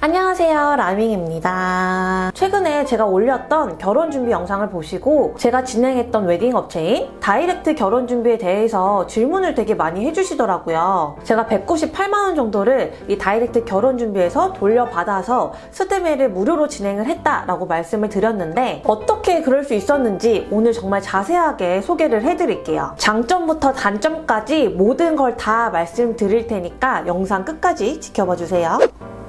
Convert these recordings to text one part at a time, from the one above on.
안녕하세요 라밍입니다. 최근에 제가 올렸던 결혼 준비 영상을 보시고 제가 진행했던 웨딩 업체인 다이렉트 결혼 준비에 대해서 질문을 되게 많이 해주시더라고요. 제가 198만원 정도를 이 다이렉트 결혼 준비에서 돌려받아서 스드메를 무료로 진행을 했다라고 말씀을 드렸는데 어떻게 그럴 수 있었는지 오늘 정말 자세하게 소개를 해드릴게요. 장점부터 단점까지 모든 걸 다 말씀드릴 테니까 영상 끝까지 지켜봐 주세요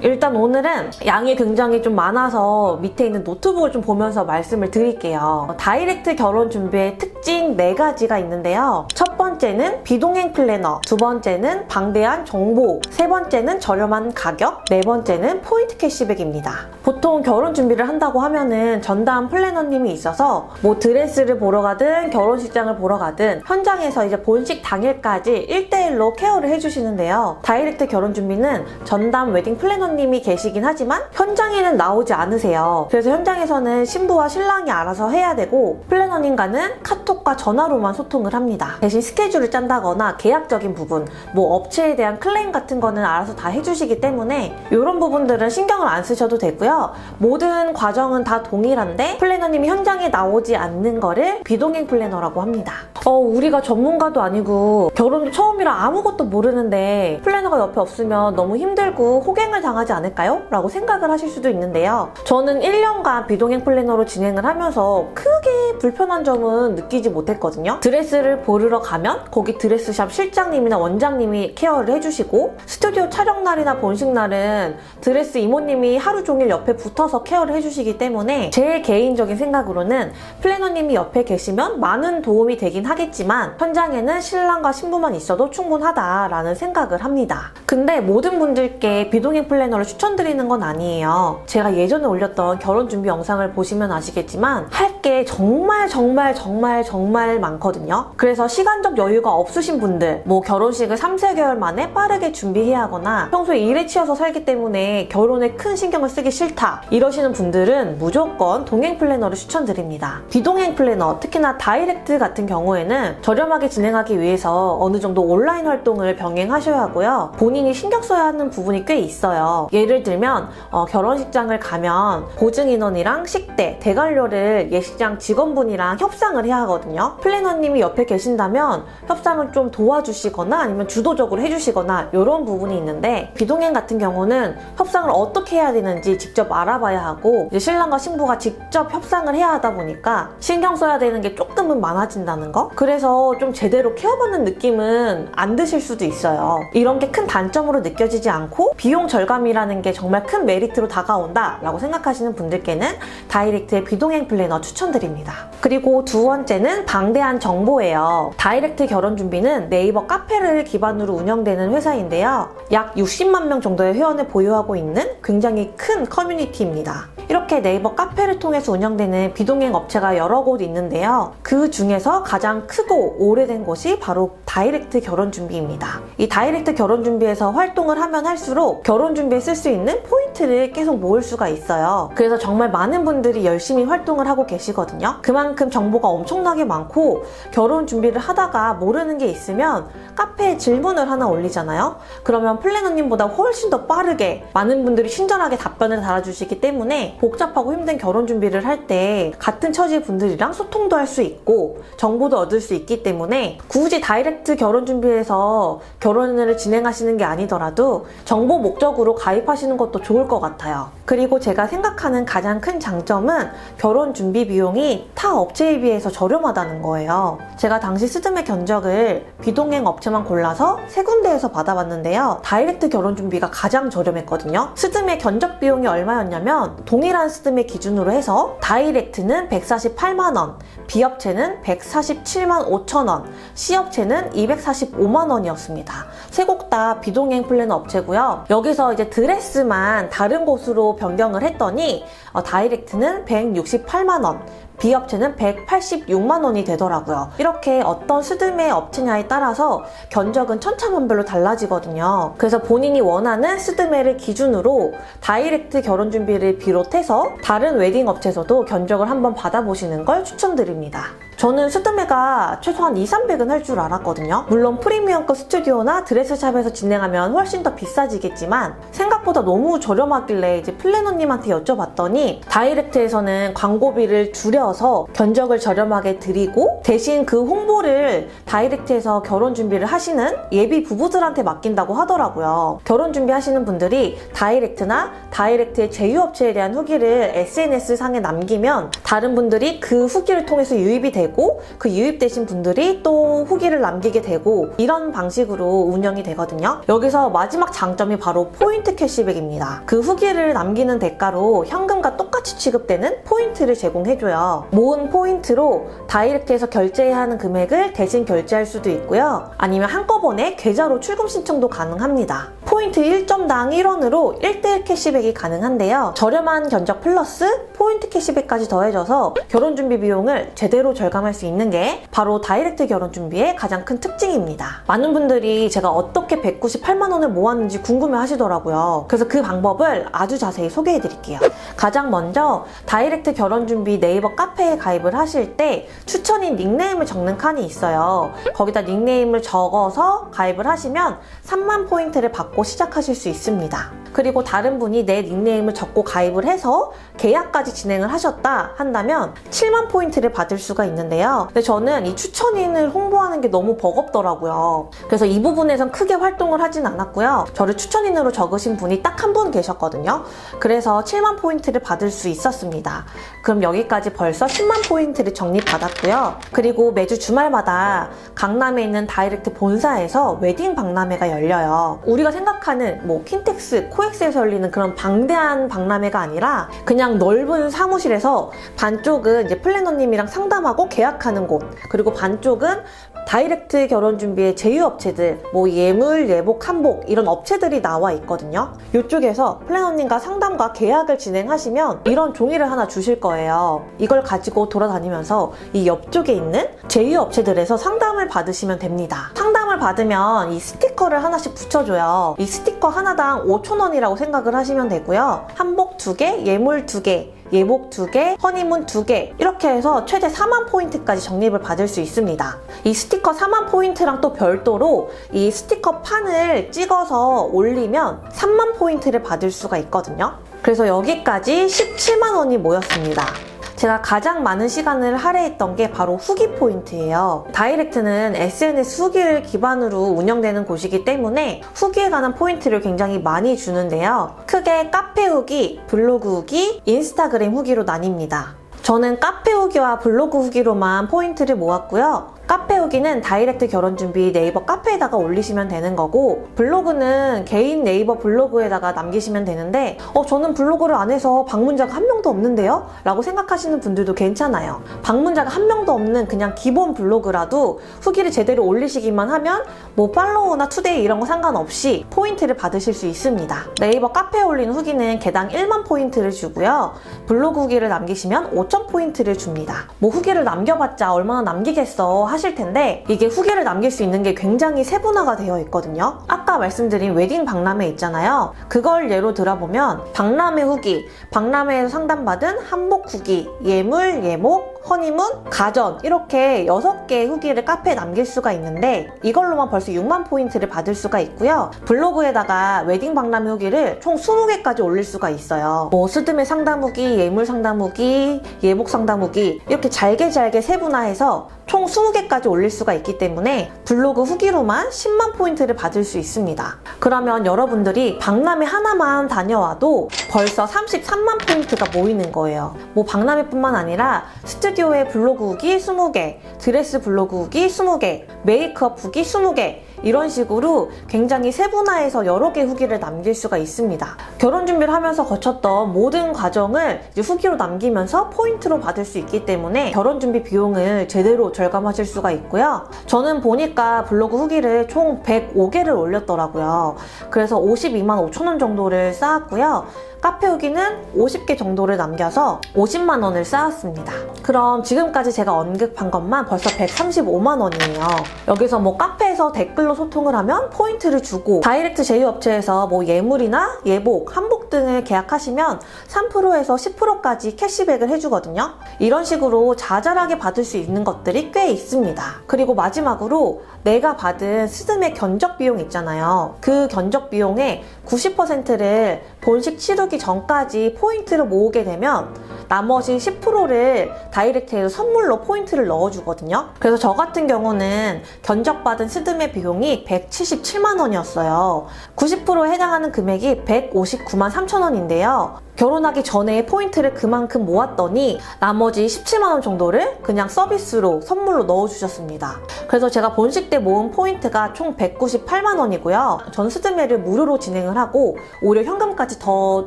일단 오늘은 양이 굉장히 좀 많아서 밑에 있는 노트북을 좀 보면서 말씀을 드릴게요. 다이렉트 결혼 준비의 특징 4가지가 있는데요. 첫 번째는 비동행 플래너, 두 번째는 방대한 정보, 세 번째는 저렴한 가격, 네 번째는 포인트 캐시백입니다. 보통 결혼 준비를 한다고 하면은 전담 플래너님이 있어서 뭐 드레스를 보러 가든 결혼식장을 보러 가든 현장에서 이제 본식 당일까지 1대1로 케어를 해주시는데요. 다이렉트 결혼 준비는 전담 웨딩 플래너님이 계시긴 하지만 현장에는 나오지 않으세요. 그래서 현장에서는 신부와 신랑이 알아서 해야 되고 플래너님과는 카톡과 전화로만 소통을 합니다. 대신 스케줄을 짠다거나 계약적인 부분, 뭐 업체에 대한 클레임 같은 거는 알아서 다 해주시기 때문에 이런 부분들은 신경을 안 쓰셔도 되고요. 모든 과정은 다 동일한데 플래너님이 현장에 나오지 않는 거를 비동행 플래너라고 합니다. 어, 우리가 전문가도 아니고 결혼도 처음이라 아무것도 모르는데 플래너가 옆에 없으면 너무 힘들고 호갱을 당하지 않을까요? 라고 생각을 하실 수도 있는데요. 저는 1년간 비동행 플래너로 진행을 하면서 크게 불편한 점은 느끼지 못했거든요. 드레스를 보러 가면 거기 드레스샵 실장님이나 원장님이 케어를 해주시고 스튜디오 촬영 날이나 본식 날은 드레스 이모님이 하루 종일 옆에 붙어서 케어를 해주시기 때문에 제 개인적인 생각으로는 플래너님이 옆에 계시면 많은 도움이 되긴 하겠지만 현장에는 신랑과 신부만 있어도 충분하다라는 생각을 합니다. 근데 모든 분들께 비동행 플래너를 추천드리는 건 아니에요. 제가 예전에 올렸던 결혼 준비 영상을 보시면 아시겠지만 할 게 정말 정말 정말 정말 많거든요. 그래서 시간적 여유가 없으신 분들, 뭐 결혼식을 3, 4개월 만에 빠르게 준비해야 하거나 평소에 일에 치여서 살기 때문에 결혼에 큰 신경을 쓰기 싫다 이러시는 분들은 무조건 동행 플래너를 추천드립니다. 비동행 플래너, 특히나 다이렉트 같은 경우에 는 저렴하게 진행하기 위해서 어느 정도 온라인 활동을 병행하셔야 하고요. 본인이 신경 써야 하는 부분이 꽤 있어요. 예를 들면 어, 결혼식장을 가면 보증 인원이랑 식대, 대관료를 예식장 직원분이랑 협상을 해야 하거든요. 플래너님이 옆에 계신다면 협상을 좀 도와주시거나 아니면 주도적으로 해주시거나 이런 부분이 있는데 비동행 같은 경우는 협상을 어떻게 해야 되는지 직접 알아봐야 하고 신랑과 신부가 직접 협상을 해야 하다 보니까 신경 써야 되는 게 조금은 많아진다는 거. 그래서 좀 제대로 케어받는 느낌은 안 드실 수도 있어요. 이런 게 큰 단점으로 느껴지지 않고 비용 절감이라는 게 정말 큰 메리트로 다가온다 라고 생각하시는 분들께는 다이렉트의 비동행 플래너 추천드립니다. 그리고 두 번째는 방대한 정보예요. 다이렉트 결혼 준비는 네이버 카페를 기반으로 운영되는 회사인데요. 약 60만 명 정도의 회원을 보유하고 있는 굉장히 큰 커뮤니티입니다. 이렇게 네이버 카페를 통해서 운영되는 비동행 업체가 여러 곳 있는데요. 그 중에서 가장 크고 오래된 곳이 바로 다이렉트 결혼 준비입니다. 이 다이렉트 결혼 준비에서 활동을 하면 할수록 결혼 준비에 쓸 수 있는 포인트를 계속 모을 수가 있어요. 그래서 정말 많은 분들이 열심히 활동을 하고 계시거든요. 그만큼 정보가 엄청나게 많고 결혼 준비를 하다가 모르는 게 있으면 카페에 질문을 하나 올리잖아요. 그러면 플래너님보다 훨씬 더 빠르게 많은 분들이 친절하게 답변을 달아주시기 때문에 복잡하고 힘든 결혼 준비를 할 때 같은 처지 분들이랑 소통도 할 수 있고 정보도 얻을 수 있기 때문에 굳이 다이렉트 결혼 준비에서 결혼을 진행하시는 게 아니더라도 정보 목적으로 가입하시는 것도 좋을 것 같아요. 그리고 제가 생각하는 가장 큰 장점은 결혼 준비 비용이 타 업체에 비해서 저렴하다는 거예요. 제가 당시 스드메 견적을 비동행 업체만 골라서 세 군데에서 받아봤는데요. 다이렉트 결혼 준비가 가장 저렴했거든요. 스드메 견적 비용이 얼마였냐면 동일한 스드메 기준으로 해서 다이렉트는 148만원, B업체는 147만 5천원, C업체는 245만 원이었습니다. 세 곡 다 비동행 플래너 업체고요. 여기서 이제 드레스만 다른 곳으로 변경을 했더니 어, 다이렉트는 168만 원, B업체는 186만 원이 되더라고요. 이렇게 어떤 스드메 업체냐에 따라서 견적은 천차만별로 달라지거든요. 그래서 본인이 원하는 스드메를 기준으로 다이렉트 결혼 준비를 비롯해서 다른 웨딩 업체에서도 견적을 한번 받아보시는 걸 추천드립니다. 저는 스드메가 최소한 2, 300은 할 줄 알았거든요. 물론 프리미엄급 스튜디오나 드레스샵에서 진행하면 훨씬 더 비싸지겠지만 생각보다 너무 저렴하길래 이제 플래너님한테 여쭤봤더니 다이렉트에서는 광고비를 줄여서 견적을 저렴하게 드리고 대신 그 홍보를 다이렉트에서 결혼 준비를 하시는 예비 부부들한테 맡긴다고 하더라고요. 결혼 준비하시는 분들이 다이렉트나 다이렉트의 제휴업체에 대한 후기를 SNS 상에 남기면 다른 분들이 그 후기를 통해서 유입이 되고 그 유입되신 분들이 또 후기를 남기게 되고 이런 방식으로 운영이 되거든요. 여기서 마지막 장점이 바로 포인트 캐시백입니다. 그 후기를 남기는 대가로 현금과 똑같이 취급되는 포인트를 제공해줘요. 모은 포인트로 다이렉트에서 결제해야 하는 금액을 대신 결제할 수도 있고요. 아니면 한꺼번에 계좌로 출금 신청도 가능합니다. 포인트 1점당 1원으로 1대1 캐시백이 가능한데요. 저렴한 견적 플러스 포인트 캐시백까지 더해져서 결혼 준비 비용을 제대로 절감 할 수 있는 게 바로 다이렉트 결혼 준비의 가장 큰 특징입니다. 많은 분들이 제가 어떻게 198만 원을 모았는지 궁금해 하시더라고요. 그래서 그 방법을 아주 자세히 소개해 드릴게요. 가장 먼저 다이렉트 결혼 준비 네이버 카페에 가입을 하실 때 추천인 닉네임을 적는 칸이 있어요. 거기다 닉네임을 적어서 가입을 하시면 3만 포인트를 받고 시작하실 수 있습니다. 그리고 다른 분이 내 닉네임을 적고 가입을 해서 계약까지 진행을 하셨다 한다면 7만 포인트를 받을 수가 있는데요. 근데 저는 이 추천인을 홍보하는 게 너무 버겁더라고요. 그래서 이 부분에선 크게 활동을 하진 않았고요. 저를 추천인으로 적으신 분이 딱 한 분 계셨거든요. 그래서 7만 포인트를 받을 수 있었습니다. 그럼 여기까지 벌써 10만 포인트를 적립받았고요. 그리고 매주 주말마다 강남에 있는 다이렉트 본사에서 웨딩 박람회가 열려요. 우리가 생각하는 뭐 킨텍스, 코엑스에서 열리는 그런 방대한 박람회가 아니라 그냥 넓은 사무실에서 반쪽은 이제 플래너님이랑 상담하고 계약하는 곳, 그리고 반쪽은 다이렉트 결혼 준비의 제휴업체들, 뭐 예물, 예복, 한복 이런 업체들이 나와 있거든요. 이쪽에서 플래너님과 상담과 계약을 진행하시면 이런 종이를 하나 주실 거예요. 이걸 가지고 돌아다니면서 이 옆쪽에 있는 제휴업체들에서 상담을 받으시면 됩니다. 상담을 받으면 이 스티커를 하나씩 붙여줘요. 이 스티커 하나당 5,000 원이라고 생각을 하시면 되고요. 한복 2개, 예물 2개, 예복 2개, 허니문 2개 이렇게 해서 최대 4만 포인트까지 적립을 받을 수 있습니다. 이 스티커 4만 포인트랑 또 별도로 이 스티커 판을 찍어서 올리면 3만 포인트를 받을 수가 있거든요. 그래서 여기까지 17만 원이 모였습니다. 제가 가장 많은 시간을 할애했던 게 바로 후기 포인트예요. 다이렉트는 SNS 후기를 기반으로 운영되는 곳이기 때문에 후기에 관한 포인트를 굉장히 많이 주는데요. 크게 카페 후기, 블로그 후기, 인스타그램 후기로 나뉩니다. 저는 카페 후기와 블로그 후기로만 포인트를 모았고요. 카페 후기는 다이렉트 결혼 준비 네이버 카페에다가 올리시면 되는 거고 블로그는 개인 네이버 블로그에다가 남기시면 되는데 어 저는 블로그를 안 해서 방문자가 한 명도 없는데요? 라고 생각하시는 분들도 괜찮아요. 방문자가 한 명도 없는 그냥 기본 블로그라도 후기를 제대로 올리시기만 하면 뭐 팔로우나 투데이 이런 거 상관없이 포인트를 받으실 수 있습니다. 네이버 카페에 올린 후기는 개당 1만 포인트를 주고요. 블로그 후기를 남기시면 5천 포인트를 줍니다. 뭐 후기를 남겨봤자 얼마나 남기겠어 하실 텐데 이게 후기를 남길 수 있는 게 굉장히 세분화가 되어 있거든요. 아까 말씀드린 웨딩 박람회 있잖아요. 그걸 예로 들어보면 박람회 후기, 박람회에서 상담받은 한복 후기, 예물, 예목, 허니문, 가전 이렇게 6개의 후기를 카페에 남길 수가 있는데 이걸로만 벌써 6만 포인트를 받을 수가 있고요. 블로그에다가 웨딩 박람회 후기를 총 20개까지 올릴 수가 있어요. 뭐 스드메 상담 후기, 예물 상담 후기, 예복 상담 후기 이렇게 잘게 잘게 세분화해서 총 20개까지 올릴 수가 있기 때문에 블로그 후기로만 10만 포인트를 받을 수 있습니다. 그러면 여러분들이 박람회 하나만 다녀와도 벌써 33만 포인트가 모이는 거예요. 뭐 박람회뿐만 아니라 스 튜디오의 블로그 후기 20개, 드레스 블로그 후기 20개, 메이크업 후기 20개 이런 식으로 굉장히 세분화해서 여러 개 후기를 남길 수가 있습니다. 결혼 준비를 하면서 거쳤던 모든 과정을 후기로 남기면서 포인트로 받을 수 있기 때문에 결혼 준비 비용을 제대로 절감하실 수가 있고요. 저는 보니까 블로그 후기를 총 105개를 올렸더라고요. 그래서 52만 5천 원 정도를 쌓았고요. 카페 후기는 50개 정도를 남겨서 50만 원을 쌓았습니다. 그럼 지금까지 제가 언급한 것만 벌써 135만 원이에요. 여기서 뭐 카페에서 댓글 로 소통을 하면 포인트를 주고 다이렉트 제휴 업체에서 뭐 예물이나 예복, 한복 등을 계약하시면 3%에서 10%까지 캐시백을 해주거든요. 이런 식으로 자잘하게 받을 수 있는 것들이 꽤 있습니다. 그리고 마지막으로 내가 받은 스드메 견적 비용 있잖아요. 그 견적 비용의 90%를 본식 치르기 전까지 포인트를 모으게 되면 나머지 10%를 다이렉트에서 선물로 포인트를 넣어주거든요. 그래서 저 같은 경우는 견적받은 스드메 비용이 177만 원이었어요. 90%에 해당하는 금액이 159만 3천 원인데요. 결혼하기 전에 포인트를 그만큼 모았더니 나머지 17만 원 정도를 그냥 서비스로 선물로 넣어주셨습니다. 그래서 제가 본식 때 모은 포인트가 총 198만 원이고요. 전 스드메를 무료로 진행을 하고 오히려 현금까지 더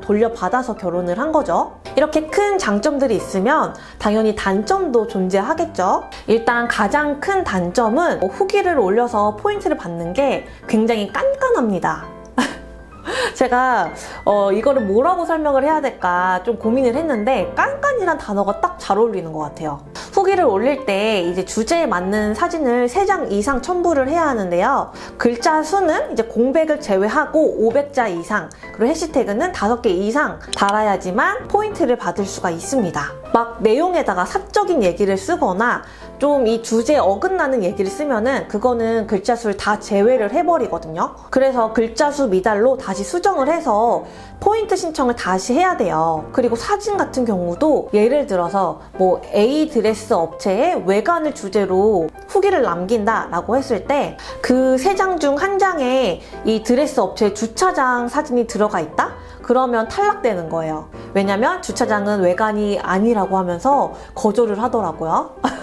돌려받아서 결혼을 한 거죠. 이렇게 큰 장점들이 있으면 당연히 단점도 존재하겠죠. 일단 가장 큰 단점은 후기를 올려서 포인트를 받는 게 굉장히 깐깐합니다. 제가 어, 이거를 뭐라고 설명을 해야 될까 좀 고민을 했는데 깐깐이란 단어가 딱 잘 어울리는 것 같아요. 후기를 올릴 때 이제 주제에 맞는 사진을 3장 이상 첨부를 해야 하는데요. 글자 수는 이제 공백을 제외하고 500자 이상, 그리고 해시태그는 5개 이상 달아야지만 포인트를 받을 수가 있습니다. 막 내용에다가 사적인 얘기를 쓰거나 좀 이 주제에 어긋나는 얘기를 쓰면은 그거는 글자 수를 다 제외를 해버리거든요. 그래서 글자 수 미달로 다시 수정을 해서 포인트 신청을 다시 해야 돼요. 그리고 사진 같은 경우도 예를 들어서 뭐 A 드레스 업체의 외관을 주제로 후기를 남긴다라고 했을 때 그 세 장 중 한 장에 이 드레스 업체의 주차장 사진이 들어가 있다? 그러면 탈락되는 거예요. 왜냐면 주차장은 외관이 아니라고 하면서 거절을 하더라고요.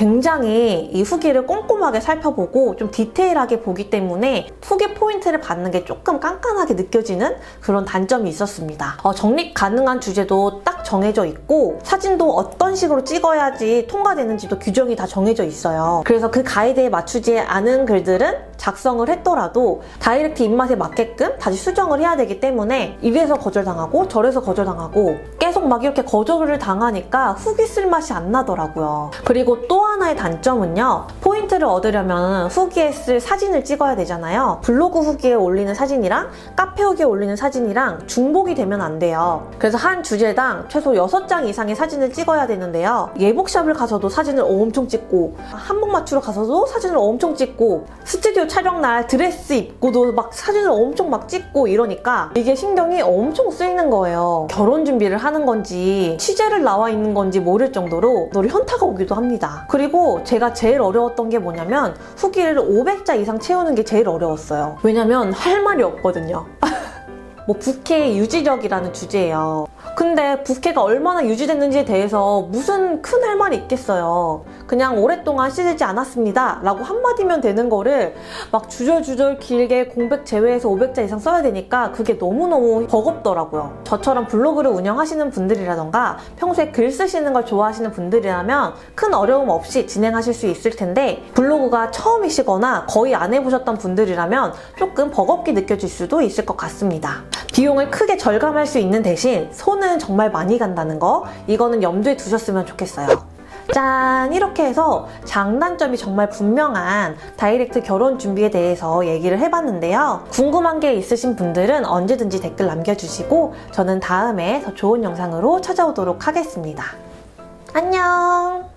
굉장히 이 후기를 꼼꼼하게 살펴보고 좀 디테일하게 보기 때문에 후기 포인트를 받는 게 조금 깐깐하게 느껴지는 그런 단점이 있었습니다. 어, 정립 가능한 주제도 딱 정해져 있고 사진도 어떤 식으로 찍어야지 통과되는지도 규정이 다 정해져 있어요. 그래서 그 가이드에 맞추지 않은 글들은 작성을 했더라도 다이렉트 입맛에 맞게끔 다시 수정을 해야 되기 때문에 이래서 거절당하고 저래서 거절당하고 계속 막 이렇게 거절을 당하니까 후기 쓸 맛이 안 나더라고요. 그리고 또 하나의 단점은요. 포인트를 얻으려면 후기에 쓸 사진을 찍어야 되잖아요. 블로그 후기에 올리는 사진이랑 카페 후기에 올리는 사진이랑 중복이 되면 안 돼요. 그래서 한 주제당 최소 6장 이상의 사진을 찍어야 되는데요. 예복샵을 가서도 사진을 엄청 찍고 한복 맞추러 가서도 사진을 엄청 찍고 스튜디오 촬영 날 드레스 입고도 막 사진을 엄청 막 찍고 이러니까 이게 신경이 엄청 쓰이는 거예요. 결혼 준비를 하는 건지 취재를 나와 있는 건지 모를 정도로 너를 현타가 오기도 합니다. 그리고 제가 제일 어려웠던 게 뭐냐면 후기를 500자 이상 채우는 게 제일 어려웠어요. 왜냐면 할 말이 없거든요. 뭐 부캐의 유지력이라는 주제예요. 근데 부캐가 얼마나 유지됐는지에 대해서 무슨 큰 할 말이 있겠어요. 그냥 오랫동안 씻지 않았습니다. 라고 한마디면 되는 거를 막 주절주절 길게 공백 제외해서 500자 이상 써야 되니까 그게 너무너무 버겁더라고요. 저처럼 블로그를 운영하시는 분들이라던가 평소에 글 쓰시는 걸 좋아하시는 분들이라면 큰 어려움 없이 진행하실 수 있을 텐데 블로그가 처음이시거나 거의 안 해보셨던 분들이라면 조금 버겁게 느껴질 수도 있을 것 같습니다. 비용을 크게 절감할 수 있는 대신 손은 정말 많이 간다는 거 이거는 염두에 두셨으면 좋겠어요. 짠! 이렇게 해서 장단점이 정말 분명한 다이렉트 결혼 준비에 대해서 얘기를 해봤는데요. 궁금한 게 있으신 분들은 언제든지 댓글 남겨주시고 저는 다음에 더 좋은 영상으로 찾아오도록 하겠습니다. 안녕!